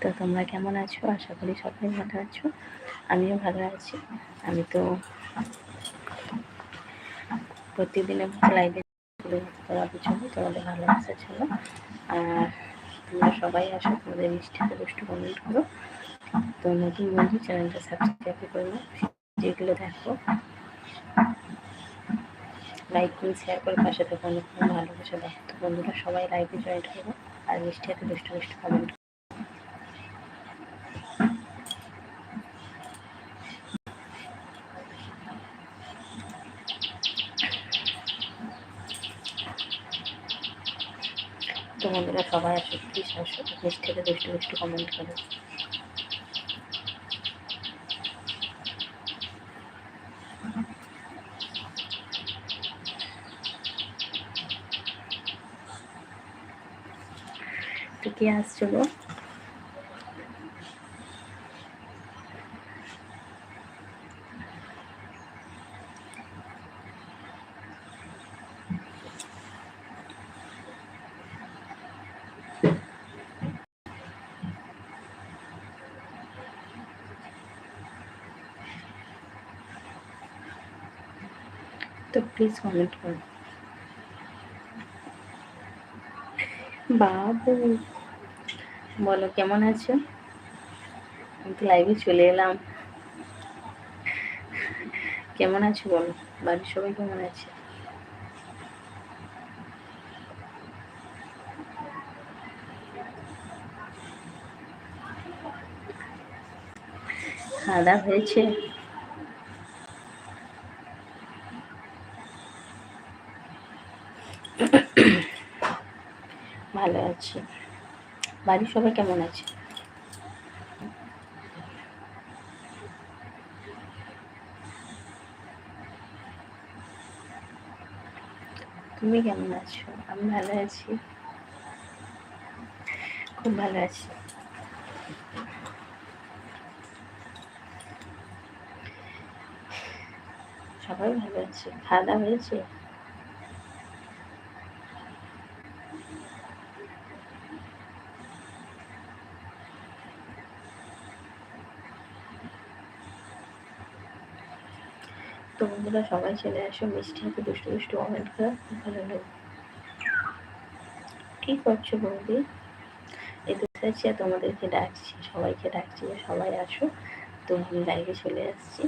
তো তোমরা কেমন আছো? আশা করি সবাই ভালো আছো। আমিও ভালো আছি। আমি তো লাইভে করার পিছনে তোমাদের ভালোবাসা ছিল আর তোমরা সবাই আসো, তোমাদের মিষ্টিতে দুষ্টু কমেন্ট করো তো নতুন বন্ধু, চ্যানেলটা সাবস্ক্রাইব করে নাও। যেগুলো দেখো লাইক করুন শেয়ার করে পাশে অনেক ভালোবাসা দেখো তো বন্ধুরা সবাই লাইভে জয়েন করব আর মিষ্টি হাতে দুষ্টু দুষ্টু কমেন্ট বন্ধুরা সবাই আছে প্লিজ আসো মিষ্টি থেকে দুষ্টু দুষ্টু কমেন্ট করো। কে আসছো গো তো প্লিজ কমেন্ট করো বাবু, বলো, কেমন আছো? আমি লাইভে চলে এলাম। কেমন আছো বলো? বাড়ির সবাই কেমন আছে? খাওয়া হয়েছে ভালো আছি। বাড়ির সবাই কেমন আছে? তুমি কেমন আছো? আমি ভালো আছি। খুব ভালো আছি। সবাই ভালো আছে। খাওয়া দাওয়া হয়েছে তো বন্ধুরা, সবাই চলে আসো। মিষ্টি হাতে দুষ্টু দুষ্টু কমেন্ট করা ভালো লাগে। কি করছ বৌদি? এই আর তোমাদেরকে ডাকছি, সবাইকে ডাকছি যে সবাই আসো। তো আমি লাইভে চলে আসছি।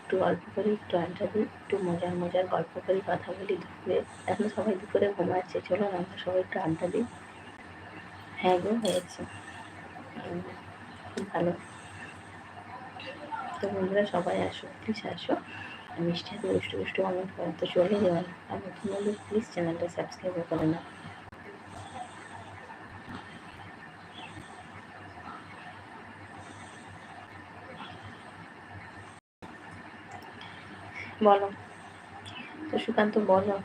একটু গল্প করি, একটু আড্ডা দিই, একটু মজার মজার গল্প করি, কথা বলি দুপুরে। এখন সবাই দুপুরে ঘুমাচ্ছে, চলো না, আমরা সবাই একটু আড্ডা দিই। হ্যাঁ গো, হয়েছে। খুব ভালো। তো বন্ধুরা, সবাই আসো প্লিজ আসো। মিষ্টি দুষ্টু দুষ্টু কমেন্ট করেন তো চলে যাবেন আর নতুন বন্ধু প্লিজ চ্যানেলটা সাবস্ক্রাইব করে না বলো, তো সুকান্ত বলো।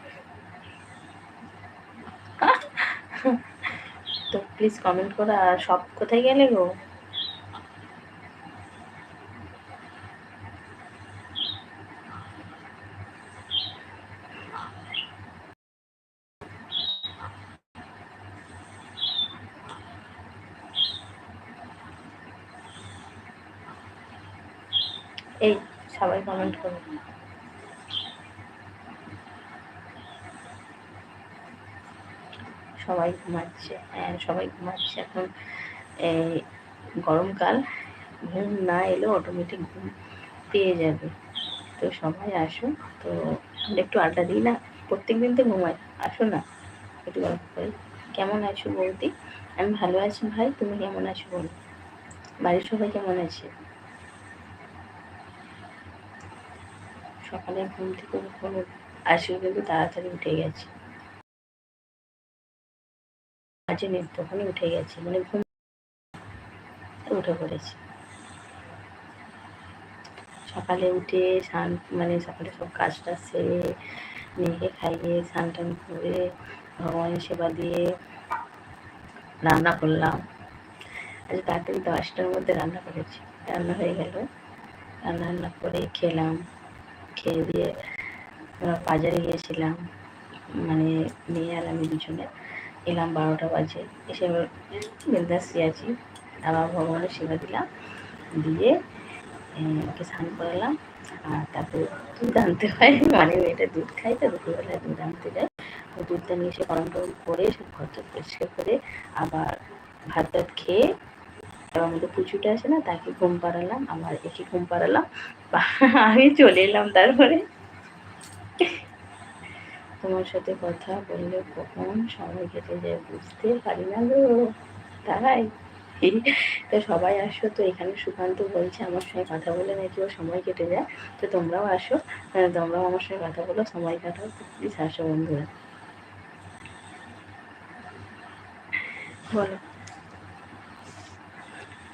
তো প্লিজ কমেন্ট করো, আর সব কোথায় গেলে গো এই সবাই কমেন্ট করুন সবাই ঘুমাচ্ছে হ্যাঁ সবাই ঘুমাচ্ছে। এখন গরমকাল, ঘুম না এলেও অটোমেটিক ঘুম পেয়ে যাবে। তো সবাই আসো তো আমরা একটু আড্ডা দিই না? প্রত্যেক দিন তো ঘুমাই, আসো না? একটু গল্প করি। কেমন আছো বৌদি? আমি ভালো আছি ভাই, তুমি কেমন আছো বল? বাড়ির সবাই কেমন আছে? সকালে ঘুম থেকে যখন আসি কিন্তু তাড়াতাড়ি উঠে গেছে। কাজে নেই তখনই উঠে গেছে মানে ঘুম উঠে পড়েছি। সকালে উঠে স্নান মানে সকালে সব কাজটা সেরে মেয়েকে খাইয়ে স্নান টান করে ভগবানের সেবা দিয়ে রান্না করলাম। আজ তাড়াতাড়ি দশটার মধ্যে রান্না করেছি, রান্না হয়ে গেল। রান্না রান্না করে খেলাম, খেয়ে দিয়ে বাজারে গিয়েছিলাম। মানে মেয়ে আর আমি দুজনে এলাম বারোটা বাজে। এসে বিন্দাসি আছি আবার ভগবানের সেবা দিলাম। দিয়ে ওকে স্নান করালাম। আর তারপরে দুধ আনতে হয়। মানে মেয়েটা দুধ খাই তো, দুপুরবেলায় দুধ আনতে যায়। ও দুধটা নিয়ে এসে গরম টরম করে, সব ঘরটা পরিষ্কার করে আবার ভাত টাত খেয়ে তার মধ্যে পুচুটা আছে না, তাকে ঘুম পাড়ালাম। আমার একে ঘুম পাড়ালাম। আমি চলে এলাম তারপরে। তোমার সাথে কথা বললে কখন সময় কেটে যায় বুঝতে পারি না গো। তাই। তো সবাই আসো, তো এখানে সুকান্ত বলছে আমার সঙ্গে কথা বলে নাকি ও সময় কেটে যায়। তো তোমরাও আসো তোমরাও আমার সঙ্গে কথা বলো, সময় কাটাও প্লিজ আসো বন্ধুরা। বলো।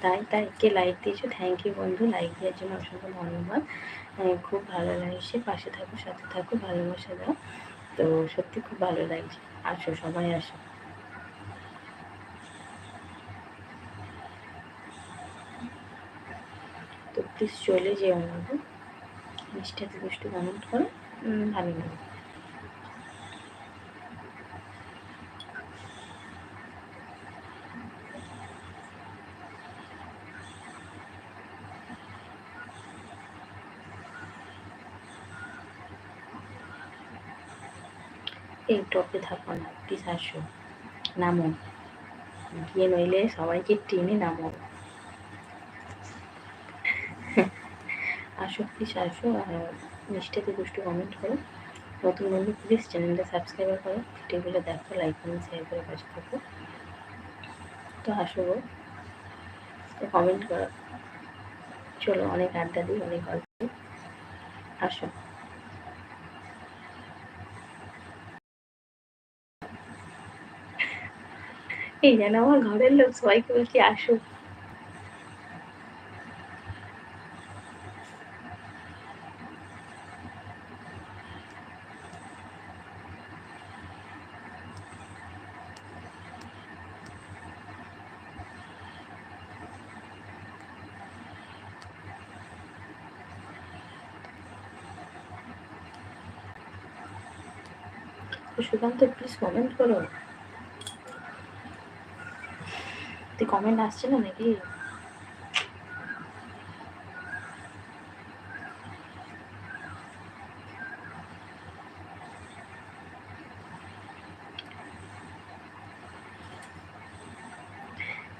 তাই তাই, কে লাইক দিয়েছ? থ্যাংক ইউ বন্ধু লাইক দেওয়ার জন্য অসংখ্য ধন্যবাদ। খুব ভালো লাগছে, পাশে থাকো, সাথে থাকো, ভালোবাসা দাও। তো সত্যি খুব ভালো লাগছে। আসো সময় আসো। তো প্লিজ চলে যেও না মিষ্টিতে দুষ্টু কমেন্ট করো। ভালো লাগে এই টপে থাকো না প্লিজ আসো, নামো। গিয়ে নইলে সবাইকে টেনে নামো। আসো প্লিজ আসো, আর মিষ্টিতে দুষ্টু কমেন্ট করো। নতুন বন্ধু প্লিজ চ্যানেলটা সাবস্ক্রাইব করো, ভিডিওগুলো দেখো লাইক করুন শেয়ার করে পাশে থাকো। তো আসো গো, তো কমেন্ট করো। চলো, অনেক আড্ডা দিই, অনেক গল্প আসো। এই যেন আমার ঘরের লোক সবাইকে বলছি আসো সুকান্ত প্লিজ কমেন্ট করো। তুই কমেন্ট আসছে না নাকি?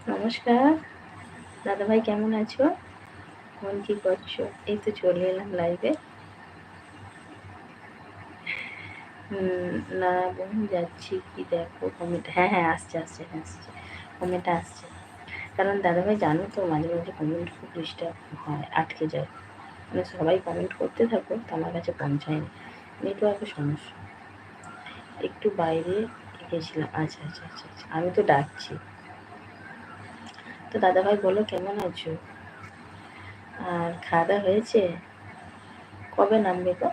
নমস্কার। দাদা ভাই কেমন আছো? মন কি করছ? এই তো চলে এলাম লাইভে না বোন, যাচ্ছি কি দেখো কমেন্ট হ্যাঁ হ্যাঁ আসছে আসছে হ্যাঁ আসছে। কমেন্ট আসছে। কারণ দাদাভাই জানো তো, মাঝে মাঝে কমেন্ট খুব ডিস্টার্ব হয়, আটকে যায়। মানে সবাই কমেন্ট করতে থাকো, তো আমার কাছে পৌঁছায়নি। নেটওয়ার্কের সমস্যা। একটু বাইরে গেছিলাম। আচ্ছা আচ্ছা আচ্ছা আচ্ছা আমি তো ডাকছি। তো দাদাভাই বলো, কেমন আছো? আর খাওয়া হয়েছে? কবে নামবে তো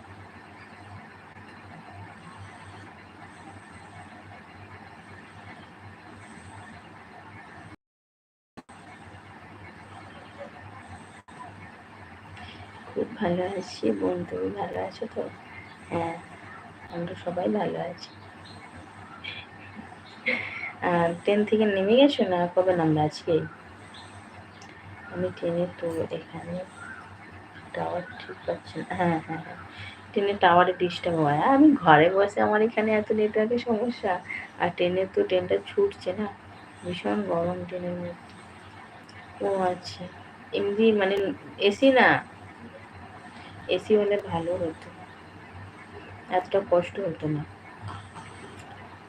খুব ভালো আছি বোন তুমি ভালো আছো তো? হ্যাঁ আমরা সবাই ভালো আছি। আর ট্রেন থেকে নেমে গেছো না কবে নামবে আজকে? আমি ট্রেনে তো এখানে টাওয়ার ঠিক পাচ্ছি না। হ্যাঁ হ্যাঁ হ্যাঁ। ট্রেনে টাওয়ারে ডিস্টার্ব হয়। আমি ঘরে বসে আমার এখানে এত নেটওয়ার্কের সমস্যা। আর ট্রেনে তো ট্রেনটা ছুটছে না। ভীষণ গরম ট্রেনের মধ্যে। ও আচ্ছা। এমনি মানে এসি না? এসি হলে ভালো হতো। এতটা কষ্ট হতো না।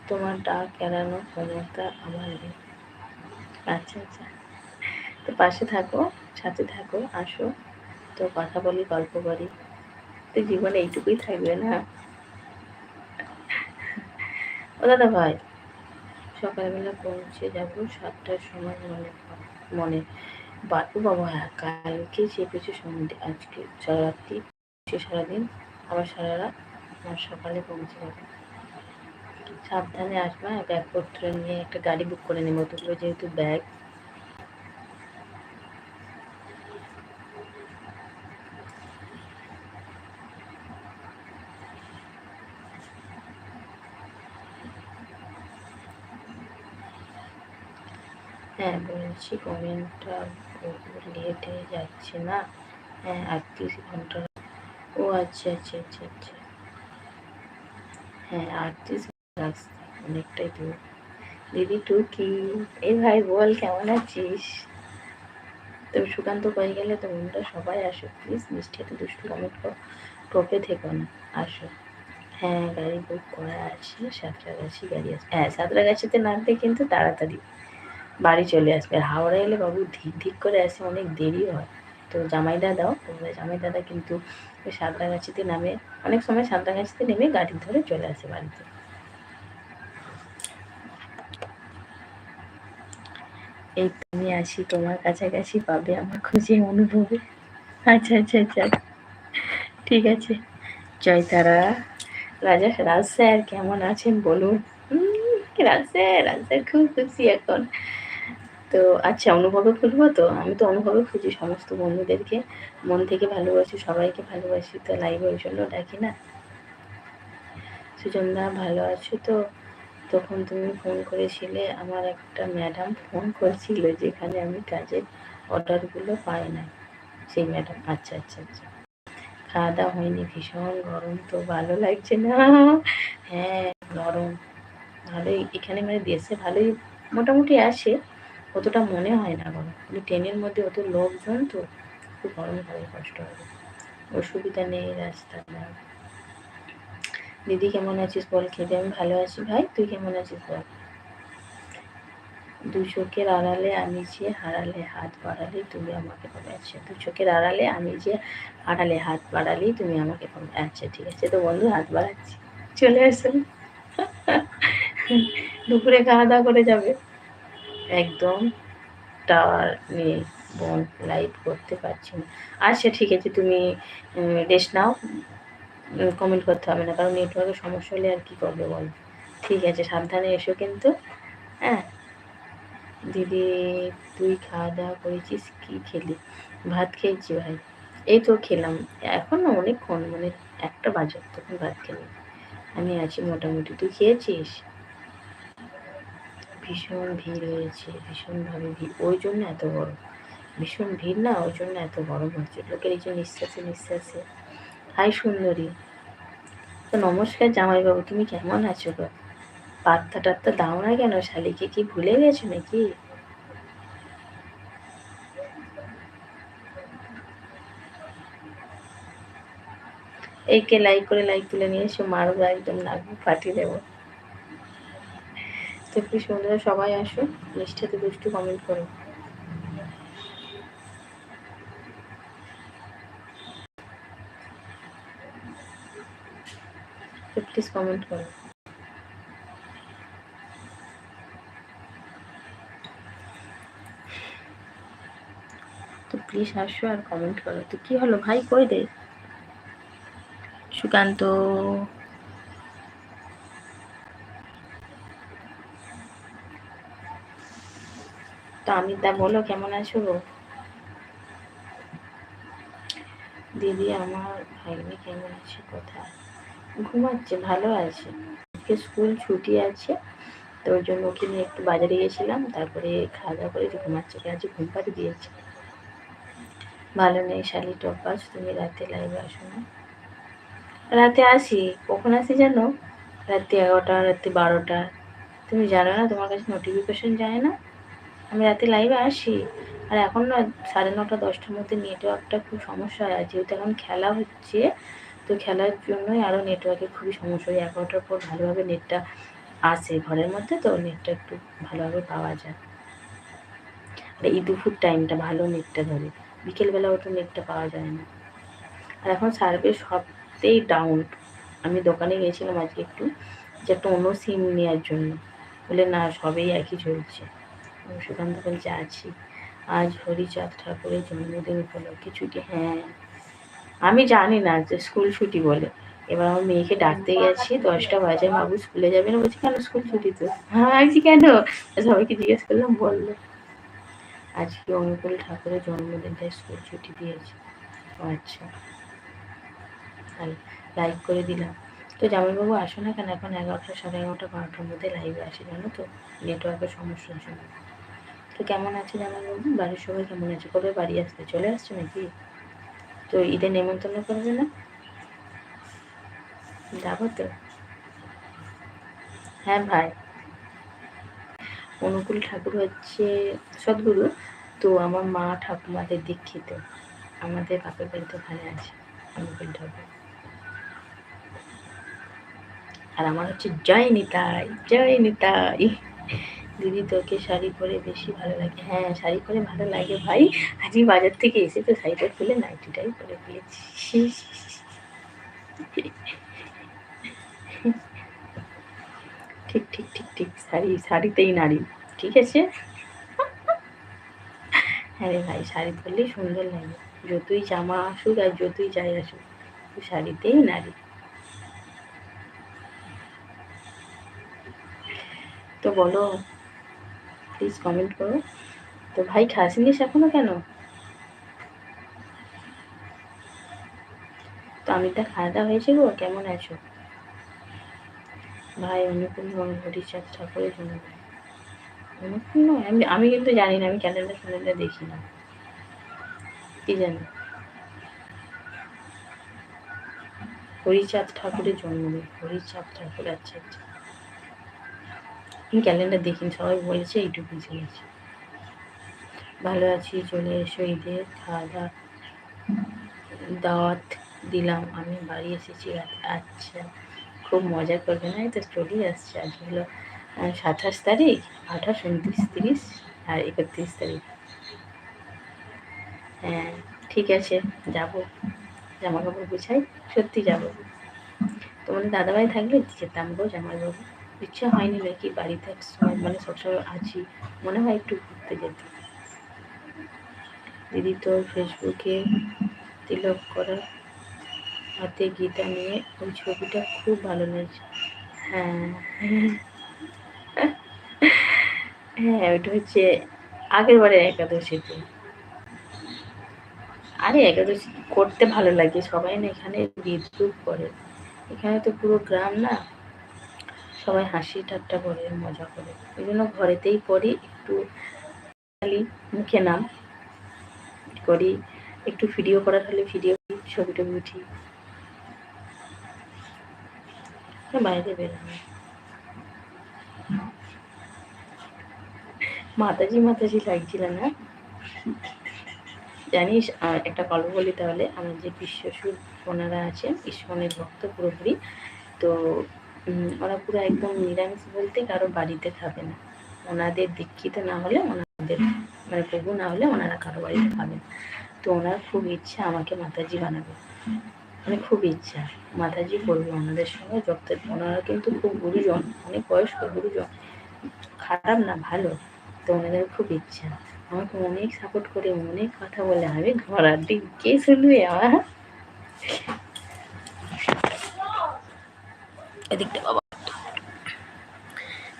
তোমার ডাক এড়ানো ক্ষমতা আমার নেই। আচ্ছা আচ্ছা। তো পাশে থাকো, সাথে থাকো, আসো। তো কথা বলি, গল্প করি। তো জীবনে এইটুকুই থাকবে না? ও দাদা ভাই, সকালবেলা পৌঁছে যাব সাতটার সময় মনে মনে। বাবু বাবা, কালকে চেপেছে সন্ধ্যে আজকে সারা রাত্রি সারাদিন আবার সারা রাত আমার সকালে পৌঁছে যাবে। সাবধানে আসবে ব্যাগপত্র নিয়ে একটা গাড়ি বুক করে নেব তোগুলো যেহেতু ব্যাগ হ্যাঁ বলছি কমেন্টটা লেট হয়ে যাচ্ছে না। হ্যাঁ আটত্রিশ ঘণ্টা ও আচ্ছা আচ্ছা আচ্ছা আচ্ছা। হ্যাঁ আটত্রিশ রাস্তা অনেকটাই দূর। দিদি, তুই কি? এই ভাই, বল, কেমন আছিস? তো সুকান্ত পেয়ে গেলে তো বন্ধুরা সবাই আসো। প্লিজ মিষ্টি, এত দুষ্টু কমেন্ট কর টোপে থেকো না, আসো। হ্যাঁ গাড়ি বুক করা আছে, সাঁতরাগাছি গাড়ি আছে। হ্যাঁ সাঁতরাগাছিতে নামতে কিন্তু তাড়াতাড়ি। বাড়ি চলে আসবে। হাওড়া এলে বাবু ধিক ধিক করে আসে, অনেক দেরি হয়। তো জামাই দাদাও তোমরা জামাই দাদা কিন্তু ওই সাঁতরাগাছিতে নামে, অনেক সময় সাঁতরাগাছিতে নেমে গাড়ি ধরে চলে আসে বাড়িতে। এই তুমি আসি তোমার কাছাকাছি পাবে আমার খুশি অনুভবে। আচ্ছা আচ্ছা আচ্ছা। ঠিক আছে। জয় তারা। রাজা, রাজ স্যার কেমন আছেন বলুন? রাজ স্যার রাজ স্যার খুব খুশি এখন। তো আচ্ছা অনুভবে খুঁজবো তো? আমি তো অনুভবে খুঁজি সমস্ত বন্ধুদেরকে। মন থেকে ভালোবাসি, সবাইকে ভালোবাসি, তো লাইভে ওই জন্য ডাকি না? সুজনদা ভালো আছো তো? তখন তুমি ফোন করেছিলে, আমার একটা ম্যাডাম ফোন করেছিল, যেখানে আমি কাজের অর্ডারগুলো পাই না। সেই ম্যাডাম আচ্ছা আচ্ছা আচ্ছা। খাওয়া দাওয়া হয়নি, ভীষণ গরম তো, ভালো লাগছে না? হ্যাঁ গরম। ভালোই, এখানে মানে দেশে ভালোই, মোটামুটি আসে অতটা মনে হয় না গরম কিন্তু ট্রেনের মধ্যে অত লোকজন তো খুব গরম হবে কষ্ট হবে অসুবিধা নেই, রাস্তা দিদি কেমন আছিস বল? খেতে আমি ভালো আছি। ভাই, তুই কেমন আছিস বল? দু চোখের আড়ালে আমি যে হারালে হাত বাড়ালে তুমি আমাকে পাবে। আচ্ছা দু চোখের আড়ালে আমি যে আড়ালে হাত বাড়ালেই তুমি আমাকে পাবে। আচ্ছা ঠিক আছে। তো বন্ধু, হাত বাড়াচ্ছি। চলে আসুন। দুপুরে খাওয়া দাওয়া করে যাবে। একদম টাওয়ার নিয়ে বোন লাইভ করতে পারছি না। আচ্ছা ঠিক আছে, তুমি রেস্ট নাও। কমেন্ট করতে হবে না, কারণ নেটওয়ার্কের সমস্যা হলে আর কি করবে বল? ঠিক আছে, সাবধানে এসো কিন্তু হ্যাঁ? দিদি, তুই খাওয়া দাওয়া করেছিস? কি খেলি? ভাত খেয়েছি ভাই। এই তো খেলাম। এখন অনেকক্ষণ মানে একটা বাজে, তখন ভাত খেলাম আমি আছি মোটামুটি। তুই খেয়েছিস? ভীষণ ভিড় হয়েছে ভীষণভাবে ভিড়। ওই জন্য এত বড় ভীষণ ভিড় না, ওই জন্য এত গরম হচ্ছে। লোকের এই যে নিঃশ্বাসে নিঃশ্বাসে। হাই সুন্দরী। তো নমস্কার জামাইবাবু, তুমি কেমন আছো গো? পাত্তা টাত্তা দাও না কেন? শালিকে কি ভুলে গেছো নাকি? এইকে লাইক করে লাইক তুলে নিয়ে এসে মারবো একদম লাগবো ফাটিয়ে দেবো। তো কি সুন্দর সবাই আসো মিষ্টিতে দুষ্টু কমেন্ট করো প্লিজ কমেন্ট করো তো প্লিজ আসো আর কমেন্ট করো। তো কি হলো ভাই? কই দে সুকান্ত। তো আমি তা বলো, কেমন আছো? দিদি, আমার ভাগ্নি কেমন আছে কোথায় ঘুমাচ্ছে, ভালো আছে। আজকে স্কুল ছুটি আছে, তো ওই জন্য ওকে নিয়ে একটু বাজারে গেছিলাম, তারপরে খাওয়া দাওয়া করে ঘুমাচ্ছে আজকে ঘুম পাড়ি দিয়েছে। ভালো নেই, শালি টপাস তুমি রাতে লাইভে আসো না। রাতে আসি? কখন আসি জানো? রাত্রি এগারোটা, রাত্রি বারোটা। তুমি জানো না, তোমার কাছে নোটিফিকেশন যায় না? আমি রাতে লাইভে আসি, আর এখন না সাড়ে নটা, দশটার মধ্যে নেটওয়ার্কটা খুব সমস্যা হয় যেহেতু এখন খেলা হচ্ছে, তো খেলার জন্যই আরও নেটওয়ার্কের খুবই সমস্যা হয় এগারোটার পর ভালোভাবে নেটটা আসে ঘরের মধ্যে, তো নেটটা একটু ভালোভাবে পাওয়া যায়। আর এই দুপুর টাইমটা ভালো নেটটা ধরে। বিকেলবেলা ওটা নেটটা পাওয়া যায় না। আর এখন সার্ভে সবতেই ডাউন আমি দোকানে গিয়েছিলাম আজকে একটু, যে একটা অন্য সিম নেওয়ার জন্য। বলে না, সবেই একই চলছে। সুকান্ত বলছে আছি। আজ হরিচাঁদ ঠাকুরের জন্মদিন উপলক্ষে ছুটি। হ্যাঁ। আমি জানি না যে স্কুল ছুটি বলে। এবার আমার মেয়েকে ডাকতে গেছি, দশটা বাজে। বাবু স্কুলে যাবে না? বলছি, কেন স্কুল ছুটি তো হ্যাঁ আজকে কেন? সবাইকে জিজ্ঞেস করলাম, বলল। আজকে অনুকূল ঠাকুরের জন্মদিন তাই স্কুল ছুটি দিয়েছে। আচ্ছা। তাহলে লাইক করে দিলাম। তো জামাইবাবু আসো না কেন? এখন এগারোটা সাড়ে এগারোটা বারোটার মধ্যে লাইভে আসে, জানো তো? নেটওয়ার্কের সমস্যার জন্য। তো কেমন আছে জানার বলুন বাড়ির সবাই কেমন আছে? কবে বাড়ি আসতে? চলে আসছে নাকি? তো ঈদের নেমন্তন্ন করবে না? যাব তো। হ্যাঁ ভাই। অনুকূল ঠাকুর হচ্ছে সদ্গুরু। তো আমার মা ঠাকুমাদের দীক্ষিত। আমাদের বাপের বাড়িতে ওখানে আছে অনুকূল ঠাকুর। আর আমার হচ্ছে জয় নিতাই জয় নিতাই দিদি তোকে শাড়ি পরে বেশি ভালো লাগে। হ্যাঁ শাড়ি পরে ভালো লাগে ভাই। আজই বাজার থেকে এসে তো শাড়িটা খুলে নাইটিটাই পরে ফেলেছি ঠিক ঠিক ঠিক ঠিক, শাড়ি, শাড়িতেই নারী। ঠিক আছে? হ্যাঁ রে ভাই, শাড়ি পরলেই সুন্দর লাগে। যতই জামা আসুক আর যতই যাই আসুক শাড়িতেই নারী। তো বলো প্লিজ কমেন্ট করো। তো ভাই খাসিনিস এখনও কেন? তো আমিটা খাওয়া দাওয়া হয়েছে গো কেমন আছো? ভাই অনুকূল হরিচাঁদ ঠাকুরের জন্য অনুকূল আমি আমি কিন্তু জানি না, আমি ক্যালেন্ডার ফ্যালেন্ডার দেখি না। কি জানি? হরিচাঁদ ঠাকুরের জন্মদিন, হরিচাঁদ ঠাকুর আচ্ছা আচ্ছা। আমি ক্যালেন্ডার দেখিনি সবাই বলেছে এইটুকু জেনেছি ভালো আছি, চলে এসো ঈদের খাওয়া দাওয়া দাওয়াত দিলাম। আমি বাড়ি এসেছি আচ্ছা খুব মজা করবে না? তো চলেই আসছে। আজ হলো সাতাশ তারিখ, আঠাশ, উনত্রিশ, তিরিশ আর একত্রিশ তারিখ। হ্যাঁ ঠিক আছে, যাব। জামা কাপড় গুছাই, সত্যি যাব। তোমাদের দাদাভাই থাকলে যেতাম গো জামাইবাবু। ইচ্ছা হয়নি নাকি বাড়িতে সময় মানে সবসময় আছি। মনে হয় একটু ঘুরতে যেতে। দিদি তো ফেসবুকে তিলক করা হাতে গীতা নিয়ে ওই ছবিটা খুব ভালো লাগছে। হ্যাঁ। হ্যাঁ ওইটা হচ্ছে আগের বারে একাদশীতে আরে একাদশী করতে ভালো লাগে। সবাই না এখানে বিদ্রুপ করে। এখানে তো পুরো গ্রাম না সবাই হাসি ঠাট্টা করে, মজা করে। ওই জন্য ঘরেতেই করি একটু খালি মুখে নাম করি, একটু ভিডিও করার হলে ভিডিও ছবি টবি উঠি। বাইরে বেরোনো। মাতাজি মাতাজি লাগছিল না? জানিস একটা গল্প বলি তাহলে, আমার যে বিশ্বসুর ওনারা আছেন ঈশ্বরের ভক্ত পুরোপুরি। তো ওরা পুরো একদম নিরামিষ বলতে কারও বাড়িতে খাবে না। ওনাদের দীক্ষিত না হলে ওনাদের মানে প্রভু না হলে ওনারা কারও বাড়িতে খাবেন তো ওনার খুব ইচ্ছা আমাকে মাতাজি বানাবে। মানে খুব ইচ্ছা। মাতাজি করবে ওনাদের সঙ্গে, যত ওনারা কিন্তু খুব গুরুজন, অনেক বয়স্ক গুরুজন। খারাপ না, ভালো। তো ওনাদের খুব ইচ্ছা। আমাকে অনেক সাপোর্ট করে, অনেক কথা বলে। আমি ঘোরার দিক কে শুনবে আমার? এদিকটা বাবা।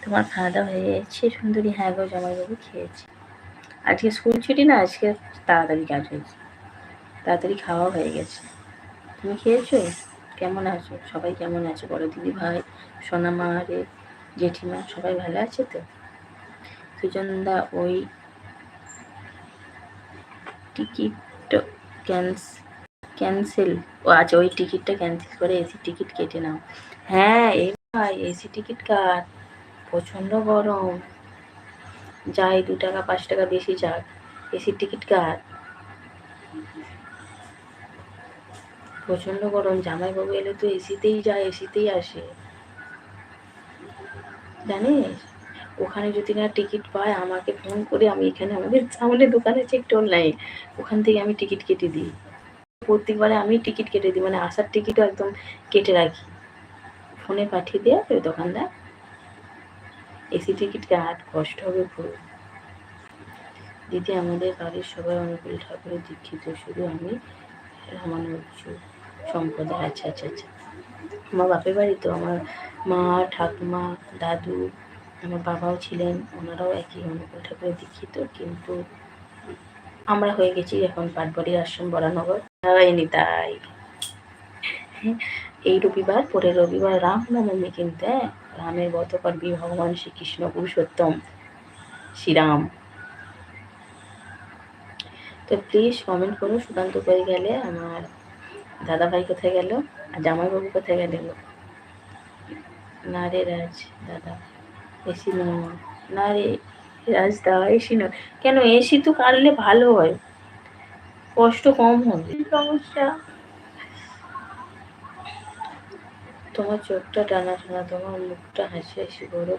তোমার খাওয়া দাওয়া হয়ে গেছে, সুন্দরী। হ্যাঁ গো, জামাইবাবু খেয়েছি। আজকে স্কুল ছুটি না, আজকে তাড়াতাড়ি কাজ হয়েছে। তাড়াতাড়ি খাওয়া হয়ে গেছে। তুমি খেয়েছো? কেমন আছো? সবাই কেমন আছে? বড় দিদি ভাই, সোনামা রে জেঠিমা, সবাই ভালো আছে তো? সুজনদা ওই টিকিট ক্যান্স, ক্যান্সেল। ও আচ্ছা ওই টিকিটটা ক্যান্সেল করে এসি টিকিট কেটে নাও। হ্যাঁ এই ভাই এসি টিকিট কাট প্রচণ্ড গরম। যাই, দু টাকা, পাঁচ টাকা বেশি যাক। এসির টিকিট কাট প্রচণ্ড গরম, জামাইবাবু এলে তো এসিতেই যায় এসিতেই আসে। জানিস? ওখানে যদি না টিকিট পায়, আমাকে ফোন করে আমি এখানে আমাদের সামনে দোকানে চেক টোল নাই ওখান থেকে আমি টিকিট কেটে দিই। প্রত্যেকবারে আমি টিকিট কেটে দিই মানে আসার টিকিটও একদম কেটে রাখি। ফোনে পাঠিয়ে দেয় ওই দোকানদার এসি টিকিট কাট কষ্ট হবে খুব দিদি আমাদের বাড়ির সবাই অনুকূল ঠাকুরের দীক্ষিত, শুধু আমি রামানুজ সম্প্রদায়। আচ্ছা আচ্ছা আচ্ছা। আমার বাপের বাড়ি তো, আমার মা, ঠাকুমা, দাদু, আমার বাবাও ছিলেন, ওনারাও একই অনুকূল ঠাকুরের দীক্ষিত, কিন্তু আমরা হয়ে গেছি এখন পাটবাড়ির আশ্রম বরানগর। হয়নি তাই। এই রবিবার পরে রবিবার রামনবমী কিন্তু হ্যাঁ? রামের গতকাল ভগবান শ্রীকৃষ্ণ পুরুষোত্তম। শ্রীরাম। তো প্লিজ কমেন্ট করো সুকান্ত কই গেলে আমার দাদা ভাই কোথায় গেল আর জামাইবাবু কোথায় গেল? না রে রাজ দাদা, এসি না। রে রাজ দাদা এসি নয় কেন এসি তো কাটলে ভালো হয়, কষ্ট কম হবে। সমস্যা? তোমার চোখটা টানা টানা, তোমার মুখটা হাসি হাসি করো।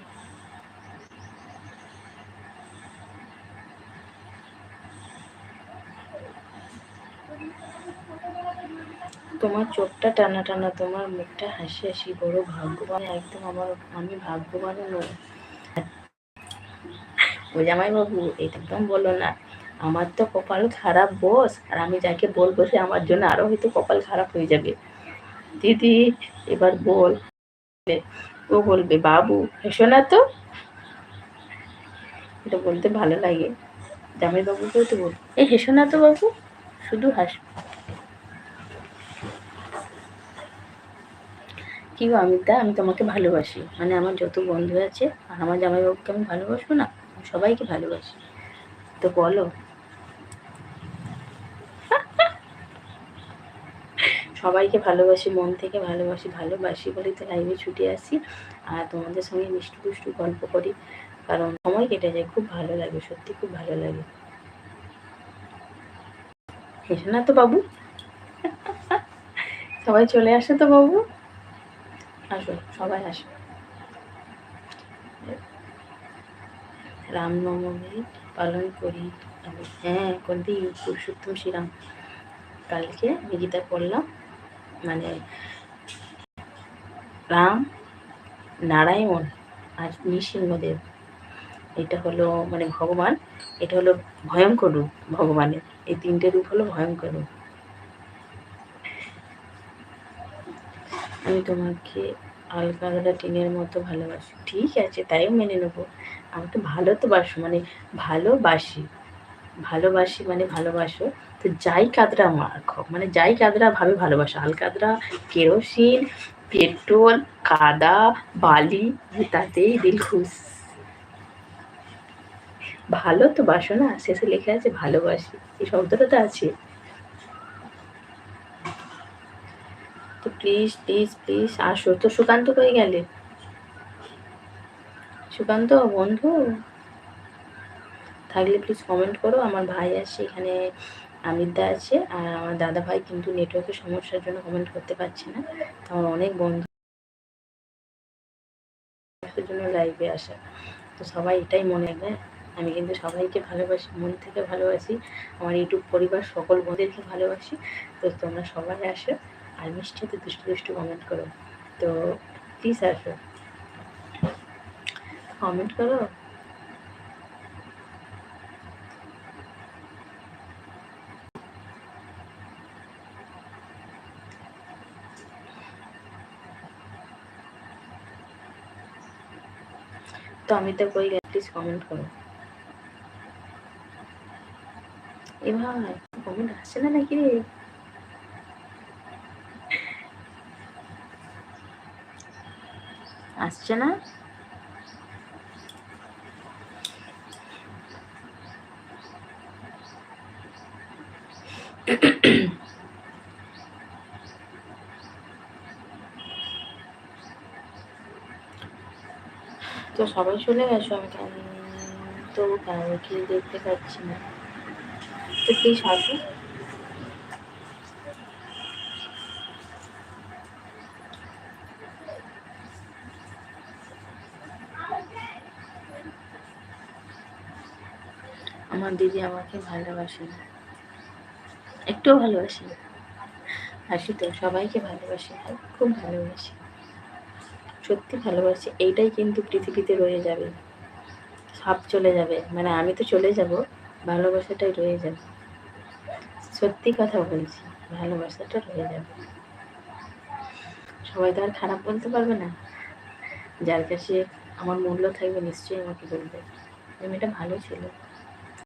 তোমার চোখটা টানা টানা, তোমার মুখটা হাসি হাসি বড় ভাগ্যবান। একদম আমার, আমি ভাগ্যবান ও জামাই বাবু একদম বলো না। আমার তো কপাল খারাপ, বস। আর আমি যাকে বলব, সে আমার জন্য আরও হয়তো কপাল খারাপ হয়ে যাবে। দিদি, এবার বল। ও বলবে, বাবু হেসো না তো। এটা বলতে ভালো লাগে। জামাই বাবুকেও তো বল। এই হেসো না তো বাবু, শুধু হাস কি গো অমিতা আমি তোমাকে ভালোবাসি। মানে আমার যত বন্ধু আছে, আর আমার জামাইবাবুকে আমি ভালোবাসবো না সবাইকে ভালোবাসি। তো বলো সবাইকে ভালোবাসি, মন থেকে ভালোবাসি ভালোবাসি বলেই তো লাইভে ছুটে আসি। আর তোমাদের সঙ্গে মিষ্টি পুষ্টি গল্প করি, কারণ সময় কেটে যায়, খুব ভালো লাগে, সত্যি খুব ভালো লাগে। হেসে না তো বাবু। সবাই চলে আসে তো বাবু। আসো, সবাই আসো। রামনবমী পালন করি আমি। হ্যাঁ কোনদিন পুরুষোত্তম শ্রীরাম। কালকে আমি পড়লাম মানে রাম নারায়ণ আর নৃসিংহদেব। এটা হলো মানে ভগবান, এটা হলো ভয়ঙ্কর রূপ ভগবানের। এই তিনটে রূপ হলো ভয়ঙ্কর রূপ। আমি তোমাকে আলকাদা টিনের মতো ভালোবাসি। ঠিক আছে, তাইও মেনে নেব। আমি তো ভালো তো বাসো মানে ভালোবাসি। ভালোবাসি মানে ভালোবাসো। তো যাই কাদরা মাখো মানে যাই কাদরা ভাবে ভালোবাসো। আলকাদরা কেরোসিন, পেট্রোল, কাদা, বালি, তাতেই দিল খুশ ভালো তো বাসো না শেষে লেখা আছে ভালোবাসি, এই শব্দটা তো আছে। তো প্লিজ প্লিজ প্লিজ আসো। তো সুকান্ত কই গেলে? সুকান্ত, বন্ধু? থাকলে প্লিজ কমেন্ট করো, আমার ভাই আছে এখানে। আমিরদা আছে আর আমার দাদা ভাই কিন্তু নেটওয়ার্কের সমস্যার জন্য কমেন্ট করতে পারছে না। তো আমার অনেক বন্ধু জন্য লাইভে আসা। তো সবাই এটাই মনে রাখবে আমি কিন্তু সবাইকে ভালোবাসি, মন থেকে ভালোবাসি। আমার ইউটিউব পরিবার, সকল বন্ধুদেরকে ভালোবাসি। তো তোমরা সবাই আসো আর মিষ্টিতে দুষ্টু দুষ্টু কমেন্ট করো। তো প্লিজ আসো। কমেন্ট করো। তো আমি তো কই প্লিজ কমেন্ট করো এ ভাই কমেন্ট আসছে না নাকি রে? আসছে না তো সবাই চলে গেছো, আমি কেন তো কেন কি দেখতে পাচ্ছি না। তো প্লিজ আসো। আমার দিদি আমাকে ভালোবাসে না একটুও ভালোবাসি হাসি তো সবাইকে ভালোবাসি খুব ভালোবাসি। সত্যি ভালোবাসি, এইটাই কিন্তু পৃথিবীতে রয়ে যাবে। সব চলে যাবে। মানে আমি তো চলে যাব, ভালোবাসাটাই রয়ে যাবে। সত্যি কথা বলছি, ভালোবাসাটা রয়ে যাবে। সবাই তো আর খারাপ বলতে পারবে না। যার কাছে আমার মূল্য থাকবে নিশ্চয়ই আমাকে বলবে। আমি এটা ভালো ছিল।